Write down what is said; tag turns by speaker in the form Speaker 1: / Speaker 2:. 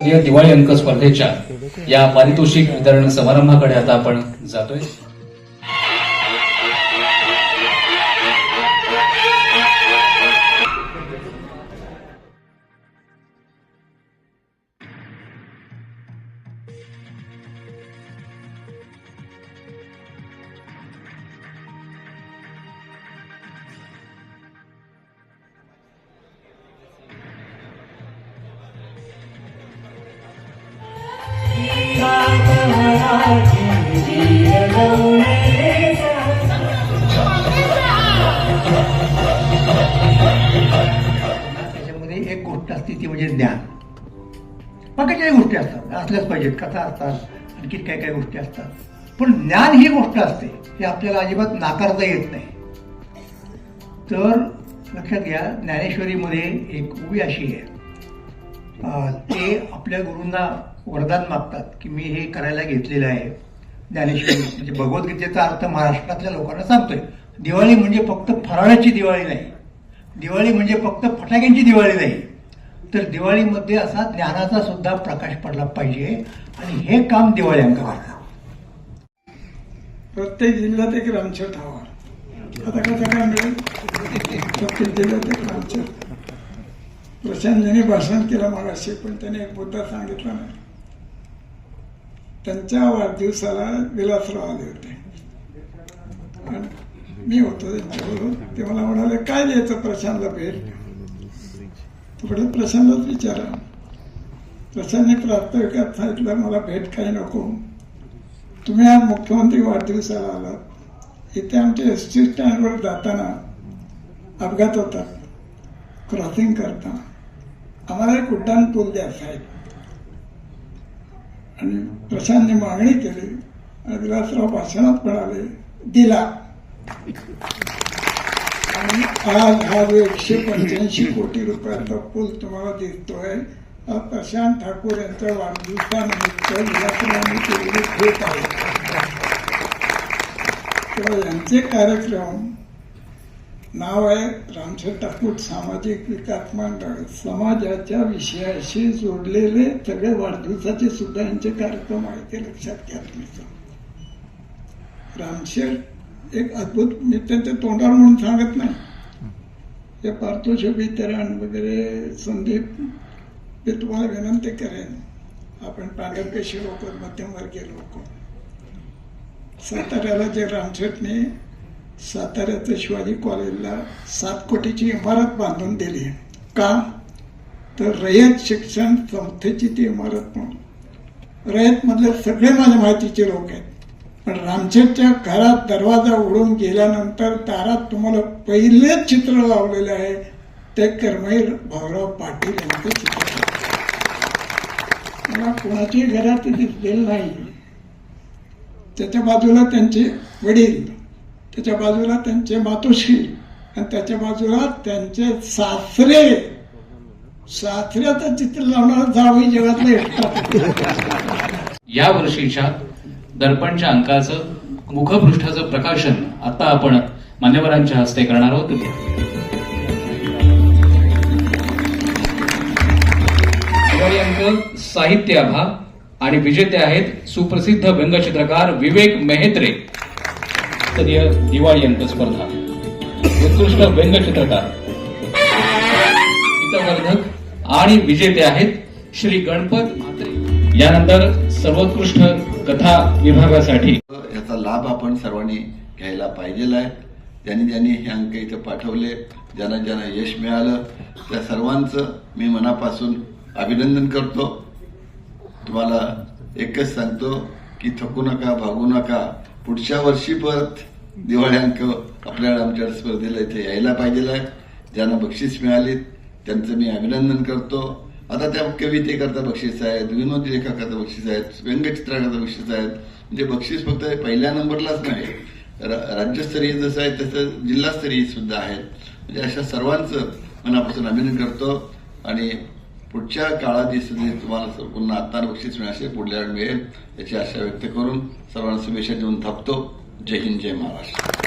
Speaker 1: दिवाळी अंक स्पर्धेच्या या पारितोषिक वितरण समारंभाकडे आता आपण जातोय.
Speaker 2: म्हणजे ज्ञान. बाकी काही गोष्टी असतात. असल्याच पाहिजेत. कथा असतात. आणखी काय काय गोष्टी असतात. पण ज्ञान ही गोष्ट असते. हे आपल्याला अजिबात नाकारता येत नाही. तर लक्षात घ्या ज्ञानेश्वरीमध्ये एक उभी अशी आहे. ते आपल्या गुरूंना वरदान मागतात की मी हे करायला घेतलेलं आहे. ज्ञानेश्वरी म्हणजे भगवद्गीतेचा अर्थ महाराष्ट्रातल्या लोकांना सांगतोय. दिवाळी म्हणजे फक्त फराळाची दिवाळी नाही. दिवाळी म्हणजे फक्त फटाक्यांची दिवाळी नाही. तर दिवाळीमध्ये असा ज्ञानाचा सुद्धा प्रकाश पडला पाहिजे. आणि हे काम दिवाळी अंक करतात
Speaker 3: प्रत्येक जिल्ह्यात एक रामछट हवा. आता कसं काय मिळेल? प्रत्येक जिल्ह्यात एक रामछट. प्रशांतजीने भाषण केलं मागाशी पण त्याने एक मुद्दा सांगितला नाही. त्यांच्या वाढदिवसाला विलासराव आले होते. आणि मी होतो त्यांच्याबरोबर. ते मला म्हणाले काय द्यायचं प्रशांतला भेट? थोडं प्रसन्नच विचारा. प्रशांतने प्रास्ताविकात सांगितलं मला भेट काही नको. तुम्ही आज मुख्यमंत्री वाढदिवसाला आलात. इथे आमच्या एस टी स्टँडवर जाताना अपघात होतात. क्रॉसिंग करताना. आम्हाला एक उड्डाण पूल द्या साहेब. आणि प्रशांतने मागणी केली. आणि विलासराव भाषणात म्हणाले दिला. आणि आज हा एकशे पंच्याऐंशी कोटी रुपयाचा पूल तुम्हाला दिसतोय. प्रशांत ठाकूर यांच्या वाढदिवसानिमित्त विलासरावांनी केलेली भेट आहे. तेव्हा यांचे कार्यक्रम नाव आहे रामशेठ ठाकूर सामाजिक विकास मंडळ. समाजाच्या विषयाशी जोडलेले सगळे वाढदिवसाचे सुद्धा यांचे कार्यक्रम आहेत ते लक्षात घ्या तुमचं रामशेठ एक अद्भुत मी त्यांच्या तोंडावर म्हणून सांगत नाही. हे पार्थोषभ वितरण वगैरे संदीप मी तुम्हाला विनंती करेन. आपण पांढरपेशी लोक मध्यमवर्गीय लोक. साताऱ्याला जे रामशेठने साताऱ्याचं शिवाजी कॉलेजला सात कोटीची इमारत बांधून दिली. का? तर रयत शिक्षण संस्थेची ती इमारत म्हणून. रयतमधले सगळे माझ्या माहितीचे लोक आहेत. पण रामशेठच्या घरात दरवाजा उडून गेल्यानंतर दारात तुम्हाला पहिलेच चित्र लावलेले आहे. ते कर्मवीर भाऊराव पाटील यांचं चित्र मला कोणाच्याही घरात दिसलेलं नाही. त्याच्या बाजूला त्यांचे वडील त्याच्या बाजूला त्यांचे मातोश्री आणि त्याच्या बाजूला त्यांचे सासरे. सासऱ्याचं चित्र लावणार जावई जगातले
Speaker 1: या वर्षीच्या दर्पणच्या अंकाचं मुखपृष्ठाचं प्रकाशन आता आपण मान्यवरांच्या हस्ते करणार आहोत. दिवाळी अंक साहित्य आभा आणि विजेते आहेत सुप्रसिद्ध व्यंगचित्रकार विवेक मेहेत्रे. स्तरीय दिवाळी अंक स्पर्धा. उत्कृष्ट व्यंगचित्रकार. हितवर्धक आणि विजेते आहेत श्री गणपत म्हात्रे. यानंतर सर्वोत्कृष्ट कथा विभागासाठी.
Speaker 4: याचा लाभ आपण सर्वांनी घ्यायला पाहिजेला आहे. ज्यांनी ज्यांनी हे अंक इथं पाठवले ज्यांना ज्यांना यश मिळालं त्या सर्वांचं मी मनापासून अभिनंदन करतो. तुम्हाला एकच सांगतो की थकू नका भागू नका. पुढच्या वर्षी परत दिवाळी अंक आपल्याला आमच्या स्पर्धेला इथे यायला पाहिजे आहे. ज्यांना बक्षीस मिळालीत त्यांचं मी अभिनंदन करतो. आता त्या कवितेकरता बक्षीस आहेत विनोदी लेखकाचं बक्षीस आहेत व्यंगचित्राकरता बक्षीस आहेत. म्हणजे बक्षीस फक्त पहिल्या नंबरलाच नाही रा- राज्यस्तरीय जसं आहे तसं जिल्हास्तरीय सुद्धा आहेत. म्हणजे अशा सर्वांचं मनापासून अभिनंदन करतो. आणि पुढच्या काळात जी तुम्हाला पुन्हा आत्ता बक्षीस मिळाशे पुढल्या वेळ मिळेल याची आशा व्यक्त करून सर्वांना शुभेच्छा देऊन थांबतो जय हिंद जय महाराष्ट्र.